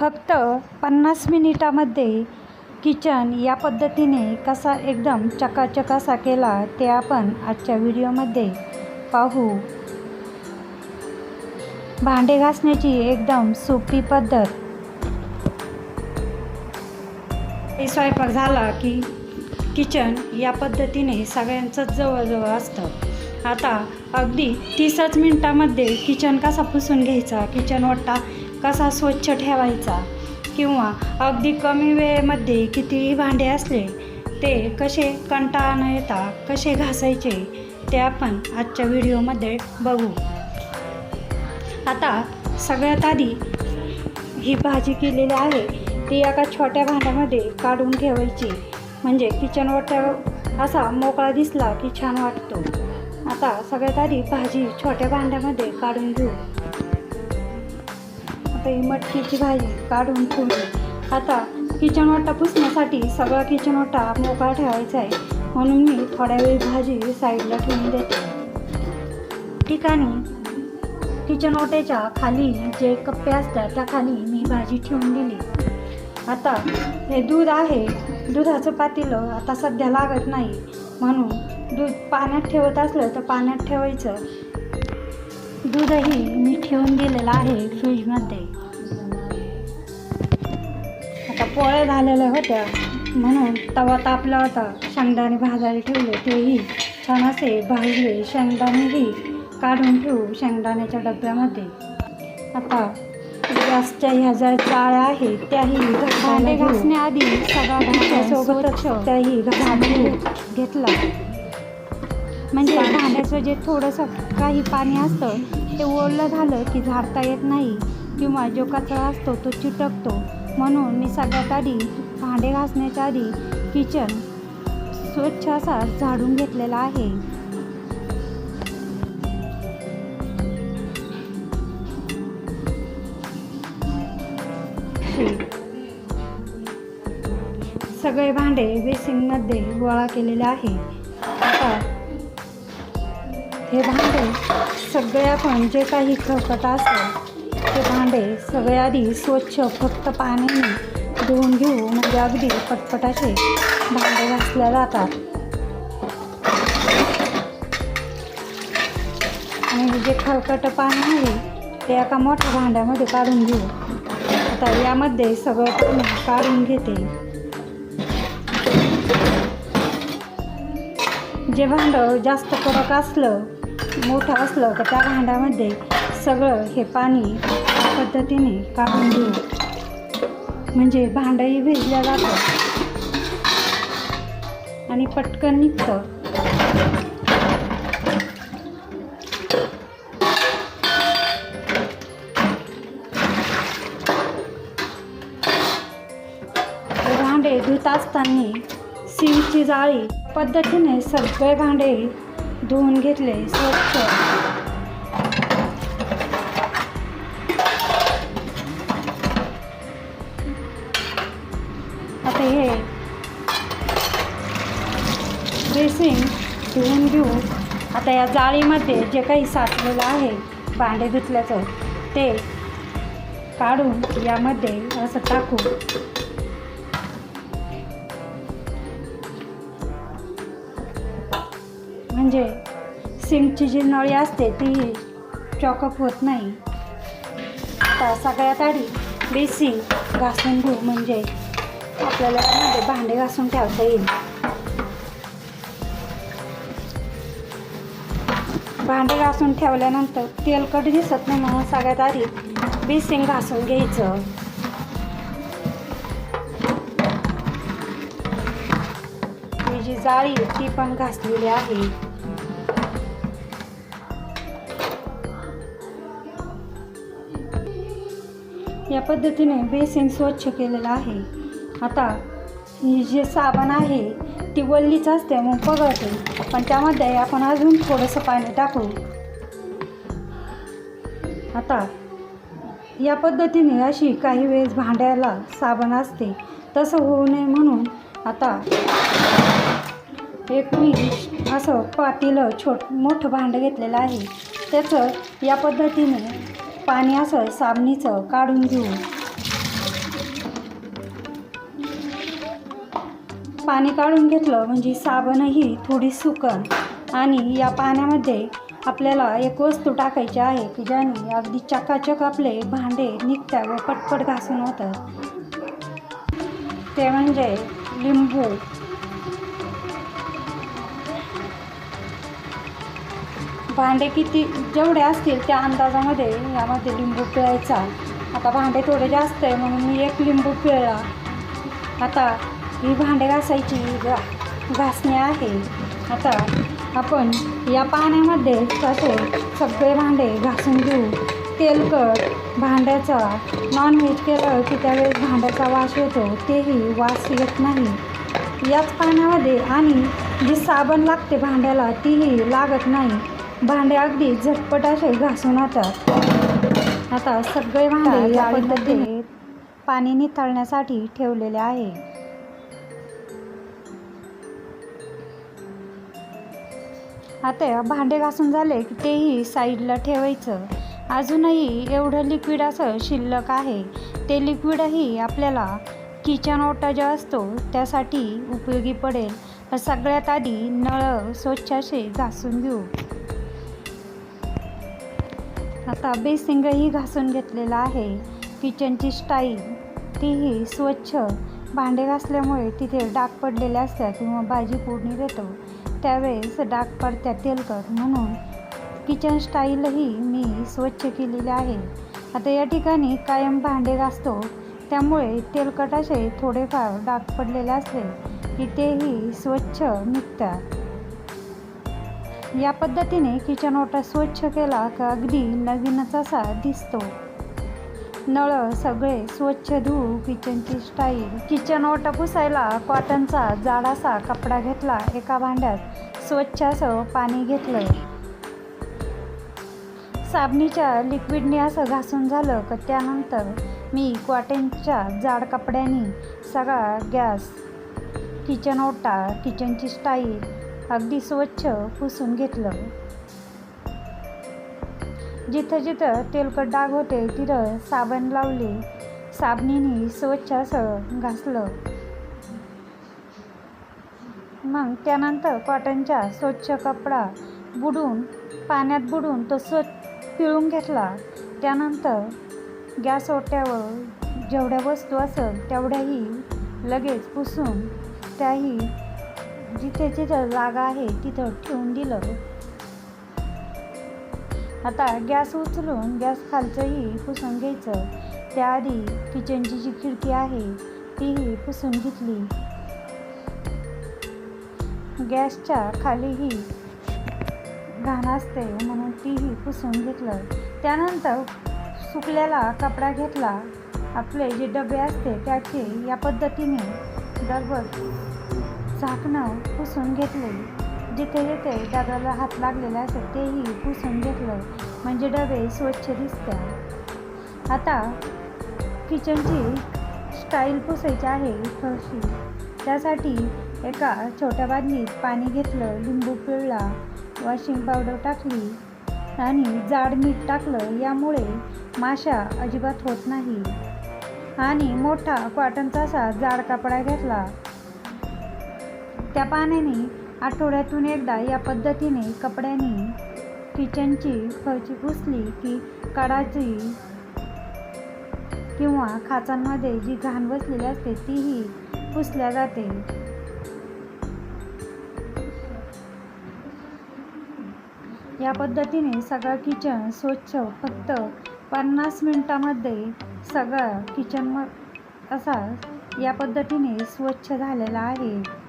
फक्त पन्नास मिनिटामध्ये किचन या पद्धतीने कसा एकदम चकाचक असा केला ते आपण आजच्या व्हिडिओमध्ये पाहू. भांडे घासण्याची एकदम सोपी पद्धत. हे स्वयंपाक झाला की किचन या पद्धतीने सगळ्यांचंच जवळजवळ असतं. आता अगदी तीसच मिनटामध्ये किचन कसा पुसून घ्यायचा? किचन ओटा कसा स्वच्छ ठेवायचा? किंवा अगदी कमी वेळेमध्ये कितीही भांडे असले ते कसे कंटाळा न येता कसे घासायचे ते आपण आजच्या व्हिडिओमध्ये बघू. आता सगळ्यात आधी ही भाजी केलेली आहे ती एका छोट्या भांड्यामध्ये काढून ठेवायची. म्हणजे किचन वाटा असा मोकळा दिसला की छान वाटतो. आता सगळ्यात आधी भाजी छोट्या भांड्यामध्ये काढून घेऊ. आता ही मटकीची भाजी काढून ठेवली. आता किचन वाटा पुसण्यासाठी सगळा किचन वाटा मोकळा ठेवायचा आहे. म्हणून मी थोड्या वेळ भाजी साईडला ठेवून देते. ठिकाणी किचन ओट्याच्या खाली जे कप्पे असतात त्या खाली मी भाजी ठेवून दिली. आता हे दूध आहे. दुधाचं पातेलं आता सध्या लागत नाही. म्हणून दूध पाण्यात ठेवत असलं तर पाण्यात ठेवायचं. दूधही मी ठेवून दिलेलं आहे फ्रीजमध्ये. आता पोळ्या झालेल्या होत्या म्हणून तवा तापला होता शेंगदाणे भाजायला ठेवले तेही छान असे भाजले शेंगदाणेही काढून ठेवू शेंगदाण्याच्या डब्यामध्ये. आता गॅसच्या ह्या ज्या चाळ्या आहेत त्याही भांडे घासण्याआधी सगळा भांड्यासोबतच त्याही घासून घेतला. म्हणजे भांड्याचं जे थोडंसं काही पाणी असतं ते ओलं झालं की झाडता येत नाही. किंवा जो कचरा असतो तो चिटकतो. म्हणून मी सगळ्यात आधी भांडे घासण्याच्या आधी किचन स्वच्छ असा झाडून घेतलेला आहे. सगळे भांडे बेसिनमध्ये गोळा केलेले आहे. आता हे भांडे सगळे आपण जे म्हणजे काही खळकट असतं ते भांडे सगळे आधी स्वच्छ फक्त पाण्याने धुवून घेऊ म्हणजे अगदी पटपटाचे भांडे घासल्या जातात. आणि जे खळकट पाणी आहे ते एका मोठ्या भांड्यामध्ये काढून घेऊ. आता यामध्ये सगळं पाणी काढून घेते. जे भांडं जास्त कडक असलं मोठं असलं तर त्या भांड्यामध्ये सगळं हे पाणी पद्धतीने काढून घेऊ म्हणजे भांडंही भिजल्या जातं आणि पटकन निघतं. भांडे धुत असताना सिंकची जाळी पद्धतीने सगळे भांडे धुवून घेतले स्वच्छ. आता हे बेसिंग धुवून घेऊ. आता या जाळीमध्ये जे काही साठलेलं आहे भांडे धुतल्याचं ते काढून यामध्ये असं टाकू. म्हणजे सिंकची जी नळी असते ती चॉकअप होत नाही. आता सगळ्यात आधी बेसिंग घासून घेऊ म्हणजे आपल्याला भांडे घासून ठेवता येईल. भांडे घासून ठेवल्यानंतर तेलकट दिसत नाही म्हणून सगळ्यात आधी बेसिंग घासून घ्यायचं. ही जी जाळी ती पण घासलेली आहे. या पद्धतीने बेसिन स्वच्छ केलेलं आहे. आता ही जे साबण आहे ती वल्लीच असते मग पगळते. पण त्यामध्ये आपण अजून थोडंसं पाणी टाकू. आता या पद्धतीने अशी काही वेळेस भांड्याला साबण असते. तसं होऊ नये म्हणून आता एक मी असं पाटीलं छोट मोठं भांडं घेतलेलं आहे. त्याचं या पद्धतीने पाणी असं साबणीचं काढून घेऊ. पाणी काढून घेतलं म्हणजे साबणही थोडी सुकन आणि या पाण्यामध्ये आपल्याला एक वस्तू टाकायची आहे की ज्याने अगदी चकाचक आपले भांडे निघत्या व पटपट घासून होतात. ते म्हणजे लिंबू. भांडे किती जेवढे असतील त्या अंदाजामध्ये यामध्ये लिंबू पिळायचा. आता भांडे थोडे जास्त आहे म्हणून मी एक लिंबू पिळला. आता ही भांडे घासायची घा घासणी आहे. आता आपण या पाण्यामध्ये असे सगळे भांडे घासून घेऊ. तेलकट भांड्याचा नॉनव्हेज केलं की त्यावेळेस भांड्याचा वास येतो तेही वास येत नाही. याच पाण्यामध्ये आणि जी साबण लागते भांड्याला तीही लागत नाही. भांडे अगदी झटपट असे घासून होतात आता सगळे भांडे या पद्धतीने पाणी निथळण्यासाठी ठेवलेले आहे. आता भांडे घासून झाले की तेही साईडला ठेवायचं. अजूनही एवढं लिक्विड असं शिल्लक आहे. ते लिक्विडही आपल्याला किचन ओटा जो असतो त्यासाठी उपयोगी पडेल. सगळ्यात आधी नळ स्वच्छ असे घासून घेऊ. आता बेसिंगही घासून घेतलेला आहे. किचनची स्टाईल तीही स्वच्छ. भांडे घासल्यामुळे तिथे डाग पडलेले असतात किंवा भाजी फोडणी देतो. त्यावेळेस डाग पडत्या तेलकट म्हणून. किचन स्टाईलही मी स्वच्छ केलेली आहे. आता या ठिकाणी कायम भांडे घासतो. त्यामुळे तेलकट असे थोडेफार डाग पडलेले असले की तेही स्वच्छ निघतात. या पद्धतीने किचन ओटा स्वच्छ केला का अगदी नवीनच असा दिसतो. नळ सगळे स्वच्छ धुवू किचनची स्टाईल किचन ओटा पुसायला कॉटनचा जाडासा कपडा घेतला एका भांड्यात. स्वच्छ असं पाणी घेतलं साबणीच्या लिक्विडने असं घासून झालं का त्यानंतर मी कॉटनच्या जाड कपड्याने सगळा गॅस किचन ओटा किचनची स्टाईल अगदी स्वच्छ पुसून घेतलं. जिथं जिथं तेलकट डाग होते तिथं साबण लावले साबणीने स्वच्छ असं घासलं. मग त्यानंतर कॉटनचा स्वच्छ कपडा बुडून पाण्यात बुडून तो स्वच्छ पिळून घेतला. त्यानंतर गॅस ओट्यावर जेवढ्या वस्तू असेल तेवढ्याही लगेच पुसून त्याही जिथे जिथं जागा आहे तिथं ठेवून दिलं. आता गॅस उचलून गॅस खालचंही पुसून घ्यायचं. त्याआधी किचनची जी खिडकी आहे तीही पुसून घेतली. गॅसच्या खालीही घाण असते म्हणून तीही पुसून घेतलं. त्यानंतर सुकलेला कपडा घेतला. आपले जे डबे असते त्याचे या पद्धतीने दरबर झाकणं पुसून घेतले. जिथे जिथे डब्याला हात लागलेला असेल तेही पुसून घेतलं. म्हणजे डबे स्वच्छ दिसतात आता किचनची स्टाईल पुसायची आहे फरशी त्यासाठी एका छोट्या बादलीत पाणी घेतलं लिंबू पिळला वॉशिंग पावडर टाकली आणि जाड मीठ टाकलं. यामुळे माशा अजिबात होत नाही. आणि मोठा कॉटनचा असा जाड कपडा घेतला. त्या पाण्याने आठवड्यातून एकदा या पद्धतीने कपड्याने किचनची फरची पुसली की कडाची किंवा खाचांमध्ये जी घाण बसलेली असते तीही पुसल्या जाते. या पद्धतीने सगळं किचन स्वच्छ फक्त पन्नास मिनटामध्ये सगळं किचन असा या पद्धतीने स्वच्छ झालेला आहे.